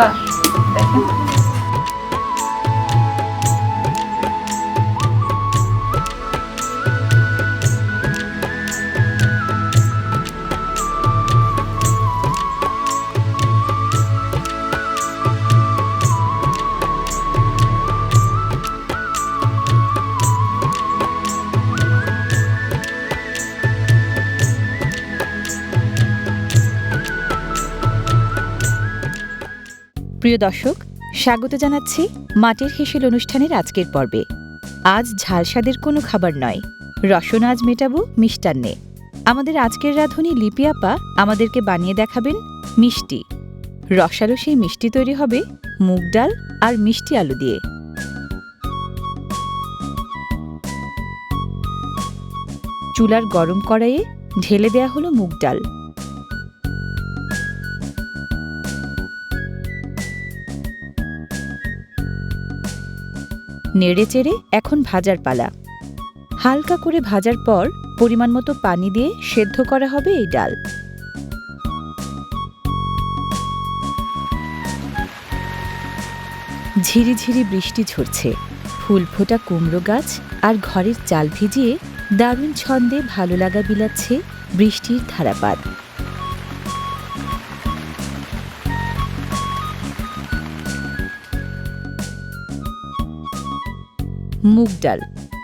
আপা প্রিয় দর্শক, স্বাগত জানাচ্ছি মাটির হেসেল অনুষ্ঠানের আজকের পর্বে। আজ ঝালস্বাদের কোনো খাবার নয়। রসনা আজ মেটাবো মিষ্টান্নে। আমাদের আজকের রাঁধুনি লিপি আপা আমাদেরকে বানিয়ে দেখাবেন মিষ্টি। রসালো সেই মিষ্টি তৈরি হবে মুগ ডাল আর মিষ্টি আলু দিয়ে। চুলার গরম কড়াইয়ে ঢেলে দেয়া হলো মুগ ডাল। নেড়ে চেড়ে এখন ভাজার পালা। হালকা করে ভাজার পর পরিমাণ মতো পানি দিয়ে সেদ্ধ করা হবে এই ডাল। ঝিরিঝিরি বৃষ্টি ঝরছে। ফুল ফোটা কুমড়ো গাছ আর ঘরের চাল ভিজিয়ে দারুণ ছন্দে ভালো লাগা বিলাচ্ছে বৃষ্টির ধারাপাত। মুগ ডাল।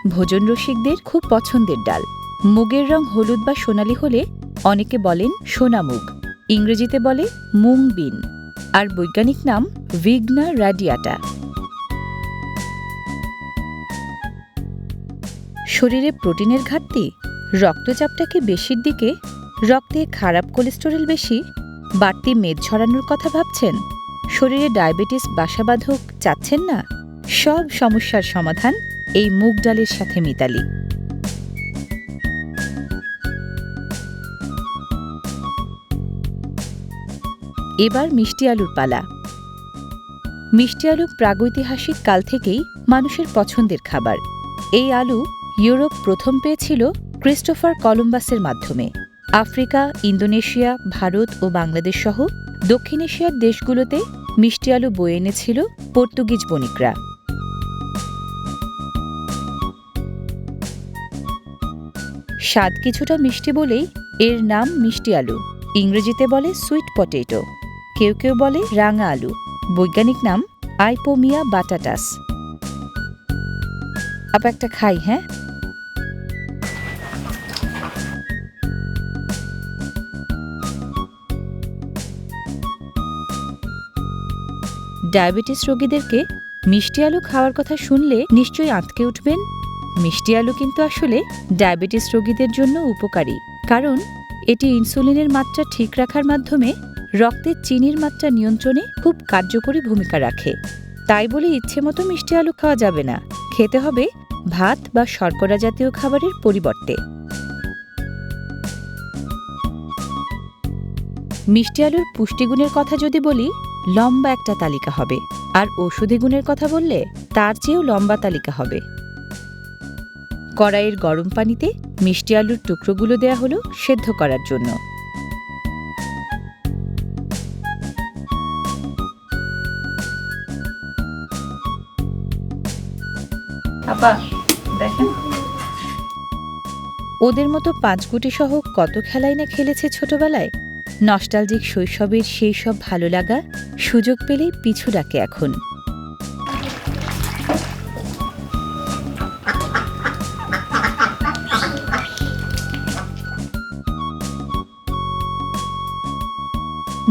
ভোজন রসিকদের খুব পছন্দের ডাল। মুগের রং হলুদ বা সোনালি হলে অনেকে বলেন সোনা মুগ। ইংরেজিতে বলে মুং বিন। আর বৈজ্ঞানিক নাম ভিগনা রাডিয়াটা। শরীরে প্রোটিনের ঘাটতি রক্তচাপটা কি বেশির দিকে রক্তে খারাপ কোলেস্টেরল বেশি, বাড়তি মেদ ছড়ানোর কথা ভাবছেন, শরীরে ডায়াবেটিস বাসাবাধক চাচ্ছেন না, সব সমস্যার সমাধান এই মুগ ডালের সাথে মিতালি। এবার মিষ্টি আলুর পালা। মিষ্টি আলু প্রাগৈতিহাসিক কাল থেকেই মানুষের পছন্দের খাবার। এই আলু ইউরোপ প্রথম পেয়েছিল ক্রিস্টোফার কলম্বাসের মাধ্যমে। আফ্রিকা, ইন্দোনেশিয়া, ভারত ও বাংলাদেশ সহ দক্ষিণ এশিয়ার দেশগুলোতে মিষ্টি আলু বয়ে এনেছিল পর্তুগিজ বণিকরা। স্বাদ কিছুটা মিষ্টি বলেই এর নাম মিষ্টি আলু। ইংরেজিতে বলে সুইট পটেটো কেউ কেউ বলে রাঙা আলু। বৈজ্ঞানিক নাম আইপোমিয়া বাটাটাস। আপ একটা খাই হ্যাঁ? ডায়াবেটিস রোগীদেরকে মিষ্টি আলু খাওয়ার কথা শুনলে নিশ্চয়ই আঁতকে উঠবেন মিষ্টি আলু কিন্তু আসলে ডায়াবেটিস রোগীদের জন্য উপকারী, কারণ এটি ইনসুলিনের মাত্রা ঠিক রাখার মাধ্যমে রক্তে চিনির মাত্রা নিয়ন্ত্রণে খুব কার্যকরী ভূমিকা রাখে। তাই বলে ইচ্ছে মতো মিষ্টি আলু খাওয়া যাবে না। খেতে হবে ভাত বা শর্করা জাতীয় খাবারের পরিবর্তে। মিষ্টি আলুর পুষ্টিগুণের কথা যদি বলি, লম্বা একটা তালিকা হবে। আর ঔষধি গুণের কথা বললে তার চেয়েও লম্বা তালিকা হবে। কড়াইয়ের গরম পানিতে মিষ্টি আলুর টুকরোগুলো দেয়া হলো সেদ্ধ করার জন্য। ওদের মতো পাঁচগুটি সহ কত খেলাই না খেলেছে ছোটবেলায়? নস্টালজিক শৈশবের সেই সব ভালো লাগা সুযোগ পেলেই পিছু ডাকে এখন।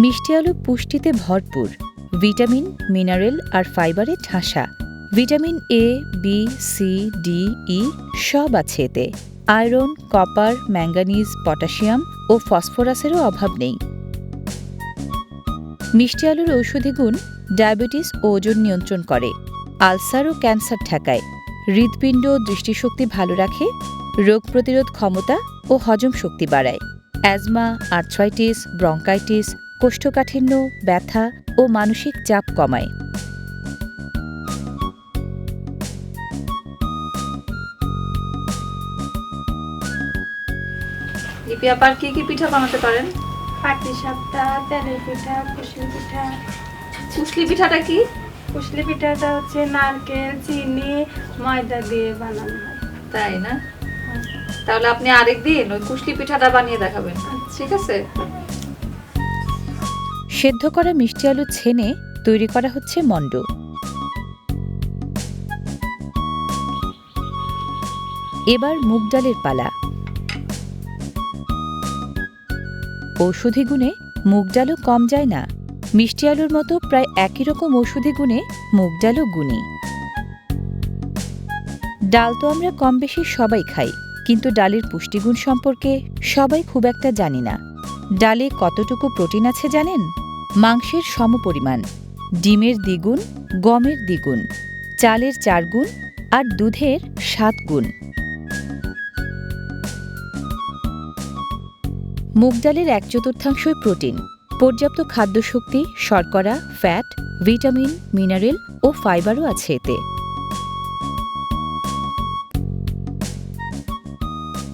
মিষ্টি আলু পুষ্টিতে ভরপুর। ভিটামিন, মিনারেল আর ফাইবারে ঠাসা। Vitamin A B C D E সব আছে এতে। আয়রন, কপার, ম্যাঙ্গানিজ, পটাশিয়াম ও ফসফরাসেরও অভাব নেই। মিষ্টি আলুর ঔষধি গুণ ডায়াবেটিস ও ওজন নিয়ন্ত্রণ করে। আলসার ও ক্যান্সার ঠেকায়। হৃৎপিণ্ড ও দৃষ্টিশক্তি ভালো রাখে। রোগ প্রতিরোধ ক্ষমতা ও হজম শক্তি বাড়ায়। অ্যাজমা, আর্থ্রাইটিস, ব্রঙ্কাইটিস কোষ্ঠকাঠিন্য ব্যথা ও মানসিক চাপ কমায়। লিপি আপার কি কি পিঠা বানাতে পারেন? পাটি সাপটা তেলের পিঠা কুসুম পিঠা। কুশলি পিঠাটা কি? কুশলি পিঠাটা হচ্ছে নারকেল চিনি ময়দা দিয়ে বানানো হয়। তাই না? তাহলে আপনি আরেকদিন ওই কুশলি পিঠাটা বানিয়ে দেখাবেন। ঠিক আছে? সেদ্ধ করা মিষ্টি আলু ছেনে তৈরি করা হচ্ছে মণ্ড। এবার মুগ ডালের পালা। ঔষধি গুণে মুগ ডালও কম যায় না। মিষ্টি আলুর মতো প্রায় একই রকম ঔষধি গুণে মুগ ডালও গুণী। ডাল তো আমরা কম বেশি সবাই খাই, কিন্তু ডালের পুষ্টিগুণ সম্পর্কে সবাই খুব একটা জানি না। ডালে কতটুকু প্রোটিন আছে জানেন? মাংসের সমপরিমাণ, ডিমের দ্বিগুণ, গমের দ্বিগুণ, চালের চার গুণ আর দুধের সাত গুণ মুগ ডালের এক চতুর্থাংশই প্রোটিন, পর্যাপ্ত খাদ্যশক্তি, শর্করা, ফ্যাট, ভিটামিন, মিনারেল ও ফাইবারও আছে এতে।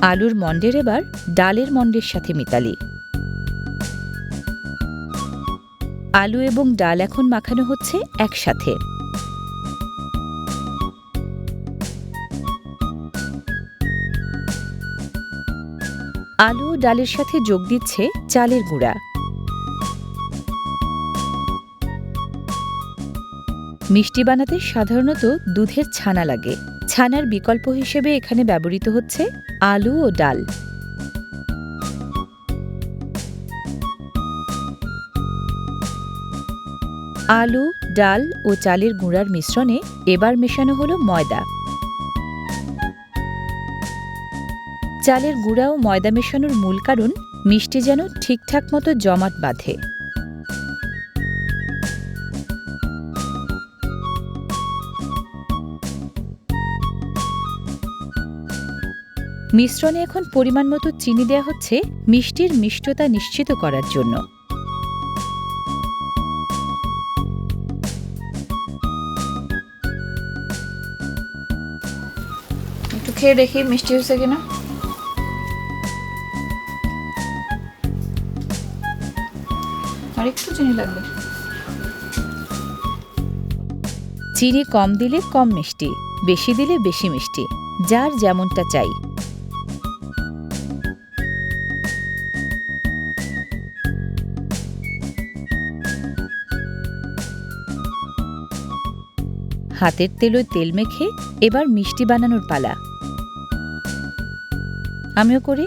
আলুর মন্ডের এবার ডালের মন্ডের সাথে মিতালি। আলু এবং ডাল এখন মাখানো হচ্ছে একসাথে। আলু ও ডালের সাথে যোগ দিচ্ছে চালের গুঁড়া। মিষ্টি বানাতে সাধারণত দুধের ছানা লাগে। ছানার বিকল্প হিসেবে এখানে ব্যবহৃত হচ্ছে আলু ও ডাল। আলু, ডাল ও চালের গুঁড়ার মিশ্রণে এবার মেশানো হলো ময়দা। চালের গুঁড়া ও ময়দা মেশানোর মূল কারণ, মিষ্টি যেন ঠিকঠাক মতো জমাট বাঁধে। মিশ্রণে এখন পরিমাণ মতো চিনি দেওয়া হচ্ছে মিষ্টির মিষ্টতা নিশ্চিত করার জন্য। খেয়ে দেখি, মিষ্টি হয়েছে কিনা। আর একটু চিনি লাগবে। চিনি কম দিলে কম মিষ্টি, বেশি দিলে বেশি মিষ্টি, যার যেমনটা চাই। হাতের তেলোয় তেল মেখে এবার মিষ্টি বানানোর পালা। আমিও করি।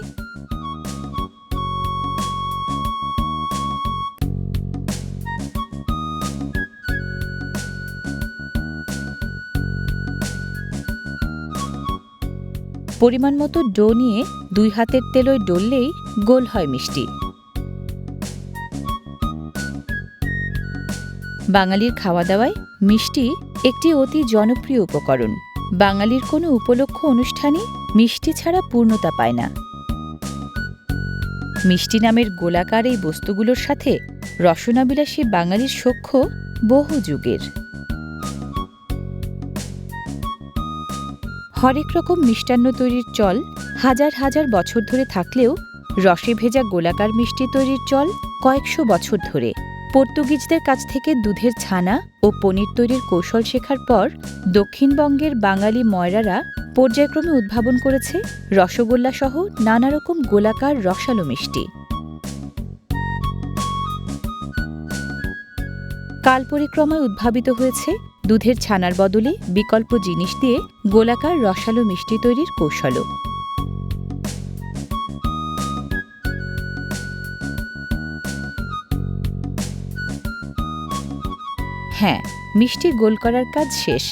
পরিমাণ মতো ডো নিয়ে দুই হাতের তেলোয় ডললেই গোল হয় মিষ্টি। বাঙালির খাওয়া দাওয়ায় মিষ্টি একটি অতি জনপ্রিয় উপকরণ। বাঙালির কোনো উপলক্ষ অনুষ্ঠানে মিষ্টি ছাড়া পূর্ণতা পায় না। মিষ্টি নামের গোলাকার এই বস্তুগুলোর সাথে রসনাবিলাসী বাঙালির সখ্য বহু যুগের। হরেক রকম মিষ্টান্ন তৈরির চল হাজার হাজার বছর ধরে থাকলেও রসে ভেজা গোলাকার মিষ্টি তৈরির চল কয়েকশো বছর ধরে। পর্তুগিজদের কাছ থেকে দুধের ছানা ও পনির তৈরির কৌশল শেখার পর দক্ষিণবঙ্গের বাঙালি ময়রারা পর্যায়ক্রমে উদ্ভাবন করেছে রসগোল্লা সহ নানা রকম গোলাকার রসালো মিষ্টি। কাল পরিক্রমায় উদ্ভাবিত হয়েছে দুধের ছানার বদলে বিকল্প জিনিস দিয়ে গোলাকার রসালো মিষ্টি তৈরির কৌশলও। হ্যাঁ মিষ্টি গোল করার কাজ শেষ।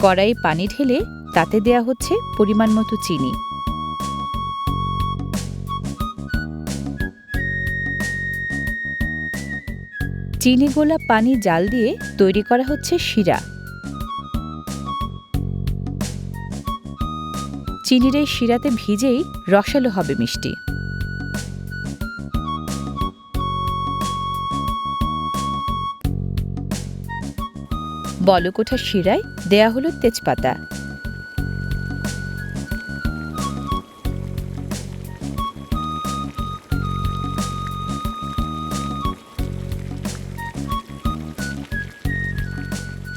কড়াই পানি ঢেলে তাতে দেয়া হচ্ছে পরিমাণ মতো চিনি। চিনি গোলা পানি জাল দিয়ে তৈরি করা হচ্ছে শিরা। চিনির এই শিরাতে ভিজেই রসালো হবে মিষ্টি। বলকোঠার শিরায় দেয়া হলো তেজপাতা।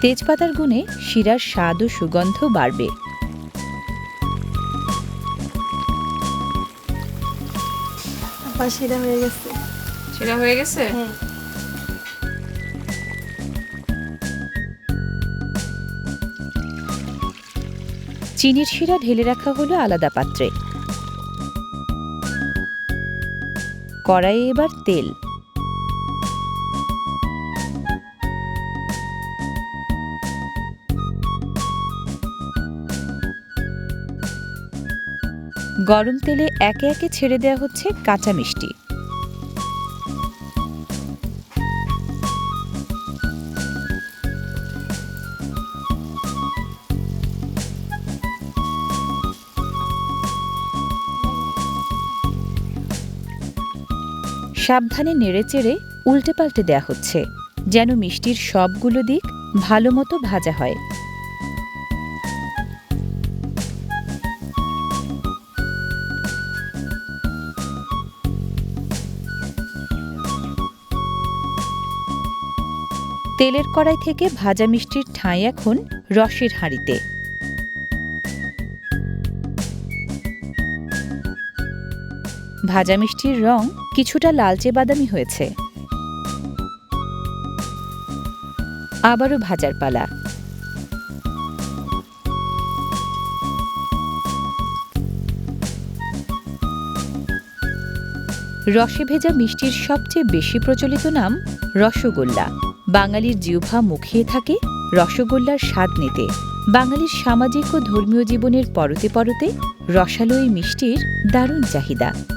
তেজপাতার গুণে শিরার স্বাদ ও সুগন্ধ বাড়বে। শিরা হয়ে গেছে। শিরা হয়ে গেছে? হ্যাঁ চিনির শিরা ঢেলে রাখা হলো আলাদা পাত্রে। কড়াইয়ে এবার তেল। গরম তেলে একে একে ছেড়ে দেওয়া হচ্ছে কাঁচা মিষ্টি। সাবধানে নেড়েচেড়ে উল্টে পাল্টে দেয়া হচ্ছে, যেন মিষ্টির সবগুলো দিক ভালো মতো ভাজা হয়। তেলের কড়াই থেকে ভাজা মিষ্টির ঠাঁই এখন রসের হাঁড়িতে। ভাজা মিষ্টির রং কিছুটা লালচে বাদামি হয়েছে। আবারও ভাজার পালা। রসে ভেজা মিষ্টির সবচেয়ে বেশি প্রচলিত নাম রসগোল্লা। বাঙালির জিহ্বা মুখিয়ে থাকে রসগোল্লার স্বাদ নিতে। বাঙালির সামাজিক ও ধর্মীয় জীবনের পরতে পরতে রসালো মিষ্টির দারুণ চাহিদা।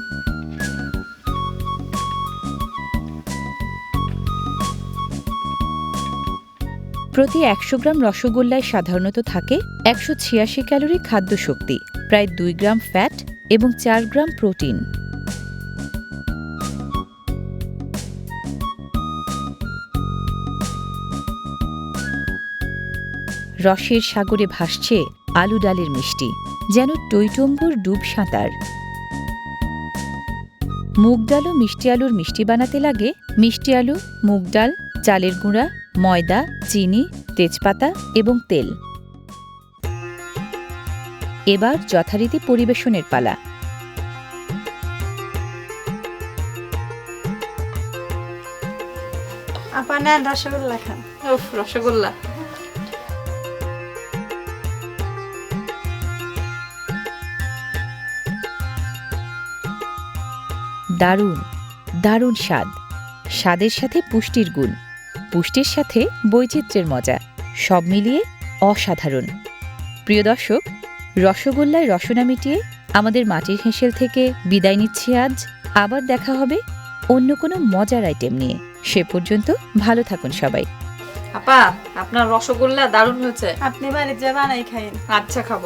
প্রতি একশো গ্রাম রসগোল্লায় সাধারণত থাকে একশো ছিয়াশি ক্যালোরি খাদ্য শক্তি প্রায় দুই গ্রাম ফ্যাট এবং চার গ্রাম প্রোটিন। রসের সাগরে ভাসছে আলু ডালের মিষ্টি, যেন টইটম্বুর ডুব সাঁতার। মুগ ডাল ও মিষ্টি আলুর মিষ্টি বানাতে লাগে মিষ্টি আলু, মুগ ডাল, চালের গুঁড়া ময়দা চিনি তেজপাতা এবং তেল। এবার যথারীতি পরিবেশনের পালা। আপা নেন রসগোল্লা খান। উফ রসগোল্লা। দারুণ দারুণ স্বাদ। স্বাদের সাথে পুষ্টির গুণ। পুষ্টির সাথে বৈচিত্র্যের মজা সব মিলিয়ে অসাধারণ। প্রিয় দর্শক রসগোল্লায় রসনা মিটিয়ে আমাদের মাটির হেঁসেল থেকে বিদায় নিচ্ছি আজ। আবার দেখা হবে অন্য কোনো মজার আইটেম নিয়ে। সে পর্যন্ত ভালো থাকুন সবাই। আপা আপনার রসগোল্লা দারুণ হয়েছে। আপনি বাড়িতে যা বানাই খাইন আচ্ছা খাব।